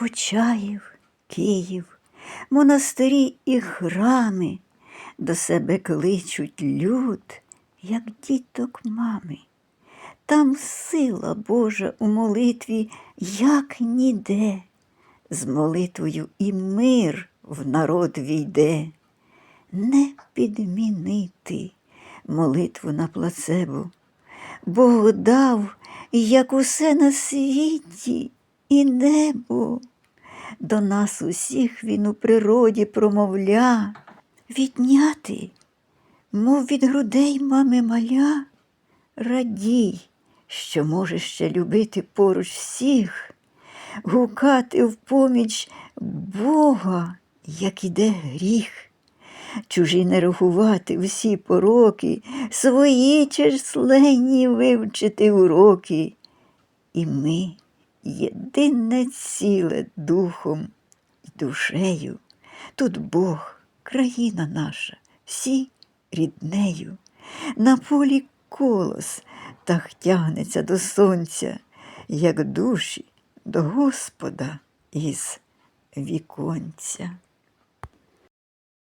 Почаїв, Київ, монастирі і храми до себе кличуть люд, як діток мами. Там сила Божа у молитві, як ніде, з молитвою і мир в народ війде. Не підмінити молитву на плацебо. Бог дав, як усе на світі, і небо. До нас усіх він у природі промовля, відняти, мов від грудей мами маля, радій, що можеш ще любити поруч всіх, гукати в поміч Бога, як іде гріх чужі не рахувати всі пороки, свої численні вивчити уроки. І ми єдине ціле духом і душею. Тут Бог, країна наша, всі ріднею. На полі колос так тягнеться до сонця, як душі до Господа із віконця.